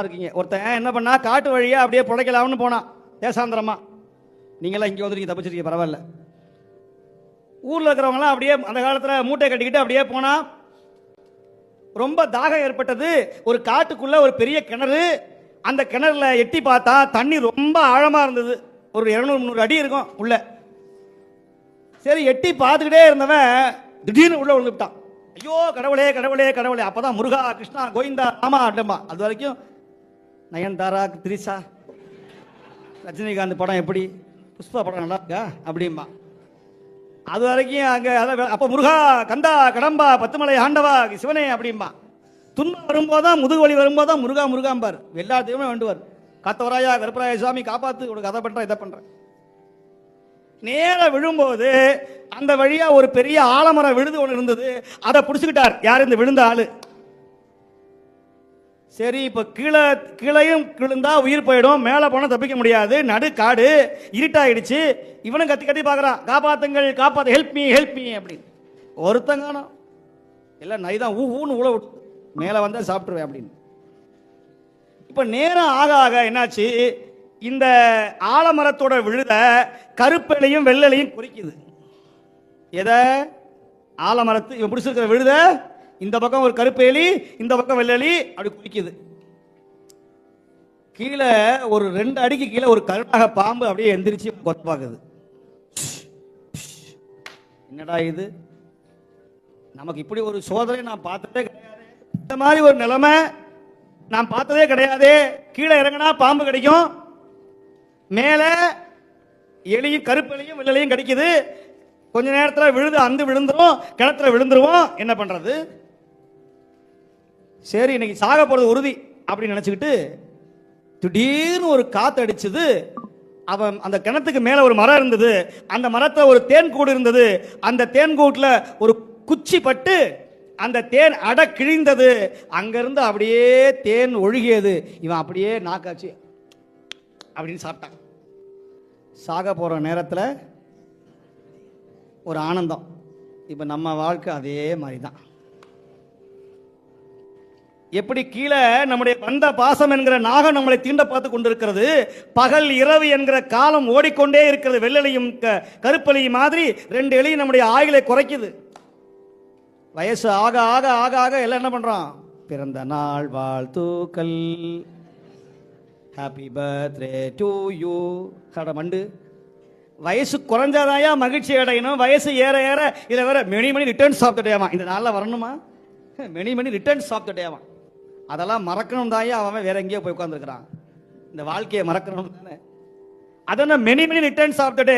இருக்கீங்க. ஒருத்தன் என்ன பண்ணா? காட்டு வழியா அப்படியே புழைக்கலாம்னு போனான் தேசாந்திரமா. நீங்களாம் இங்கே வந்துருக்கீங்க தப்பிச்சிருக்கீங்க பரவாயில்ல. ஊரில் இருக்கிறவங்களாம் அப்படியே அந்த காலத்தில் மூட்டை கட்டிக்கிட்டு அப்படியே போனா ரொம்ப தாகம் ஏற்பட்டது. ஒரு காட்டுக்குள்ளே ஒரு பெரிய கிணறு அந்த கிணறுல எட்டி பார்த்தா தண்ணி ரொம்ப ஆழமாக இருந்தது. ஒரு இரநூறு முந்நூறு அடி இருக்கும் உள்ள. சரி எட்டி பார்த்துக்கிட்டே இருந்தவன் திடீர்னு உள்ள விழுந்துட்டான் ஐயோ கடவுளே கடவுளே கடவுளே. அப்பதான் முருகா கிருஷ்ணா கோவிந்தா ராமா அட்டமா அது வரைக்கும் நயன்தாரா திரிசா ரஜினிகாந்த் படம் எப்படி? புஷ்பா படம் நல்லா இருக்கா? அப்படிம்பா. அது வரைக்கும் அங்கே அதான் அப்போ முருகா கந்தா கடம்பா பத்துமலை ஆண்டவா சிவனே அப்படிம்பா. துன்பம் வரும்போதான் முதுகு வலி வரும்போது தான் முருகா முருகாம்பார். எல்லா தெய்வமே வேண்டுவார். காத்தவராயா கருப்பராய சுவாமி காப்பாத்து உனக்கு அதை பண்றேன் இதை பண்ணுறேன் நேரா விழும்போது அந்த வழியா ஒரு பெரிய ஆலமரம் விழுது ஒன்று இருந்தது. அதை பிடிச்சுக்கிட்டார். யார் இந்த விழுந்த ஆளு? சரி இப்போ கீழே கீழையும் கிழுந்தா உயிர் போயிடும் மேலே போனால் தப்பிக்க முடியாது. நடு காடு இருட்டாயிடுச்சு. இவனும் கத்தி கத்தி பார்க்குறான். காப்பாத்துங்கள் காப்பாத்து ஹெல்ப் மீ ஹெல்ப் மீ அப்படின்னு ஒருத்தன் இல்லை எல்லாம் நை தான் ஊ ஊன்னு உழ விட்டு மேலே வந்தால் சாப்பிட்ருவேன் அப்படின்னு. இப்போ நேரம் ஆக ஆக என்னாச்சு? இந்த ஆலமரத்தோட விழுத கருப்பிலையும் வெள்ளலையும் குறிக்குது எதை? ஆலமரத்து இவன் பிடிச்சிருக்கிற விழுத இந்த பக்கம் ஒரு கருப்பேலி இந்த பக்கம் வெள்ளலி அப்படி குளிக்குது. கீழே ஒரு ரெண்டு அடிக்கு கீழே ஒரு கருணாக பாம்பு அப்படியே எந்திரிச்சு கொத்து பார்க்குது என்னடா இது? நமக்கு இப்படி ஒரு சோதனை நான் பார்த்ததே கிடையாது. இந்த மாதிரி ஒரு நிலைமை நான் பார்த்ததே கிடையாது. கீழே இறங்கினா பாம்பு கிடைக்கும். மேலே எலியும் கருப்பெலியும் வெள்ளலையும் கிடைக்குது. கொஞ்ச நேரத்தில் விழுது அந்து விழுந்துரும் கிணத்துல விழுந்துருவோம். என்ன பண்றது? சரி இன்னைக்கு சாக போறது உறுதி அப்படின்னு நினைச்சுக்கிட்டு திடீர்னு ஒரு காத்து அடிச்சது. அவன் அந்த கிணத்துக்கு மேல ஒரு மரம் இருந்தது. அந்த மரத்தில் ஒரு தேன் கூடு இருந்தது. அந்த தேன் கூட்டில் ஒரு குச்சி பட்டு அந்த தேன் அட கிழிந்தது. அங்கிருந்து அப்படியே தேன் ஒழுகியது. இவன் அப்படியே நாக்காச்சு. அப்படின்னு சாப்பிட்டான். சாக போற நேரத்தில் ஒரு ஆனந்தம். இப்போ நம்ம வாழ்க்கை அதே மாதிரி தான் எப்படி கீழே நம்முடைய பந்த பாசம் என்கிற நாகம் நம்மளை தீண்ட பார்த்து கொண்டிருக்கிறது? பகல் இரவு என்கிற காலம் ஓடிக்கொண்டே இருக்கிறது. வெள்ளலையும் க- கருப்பலையும் மாதிரி ரெண்டு எலியும் நம்முடைய ஆயுளை குறைக்குது. வயசு ஆக ஆக ஆக ஆக எல்லாம் என்ன பண்றோம்? பிறந்த நாள் வாழ்த்துக்கள். ஹாப்பி பர்த்டே டு யூ கட மண்டு வயசு குறைஞ்சாதாயா மகிழ்ச்சி அடையணும். வயசு ஏற ஏற இதில் வேற many many returns of the இந்த நாளில் வரணுமா? Many many returns of the அதெல்லாம் மறக்கணும் தாயா அவன் வேற எங்கேயோ போய் உட்காந்துருக்கிறான் இந்த வாழ்க்கையை மறக்கணும் தானே. அதனால் many many returns of the day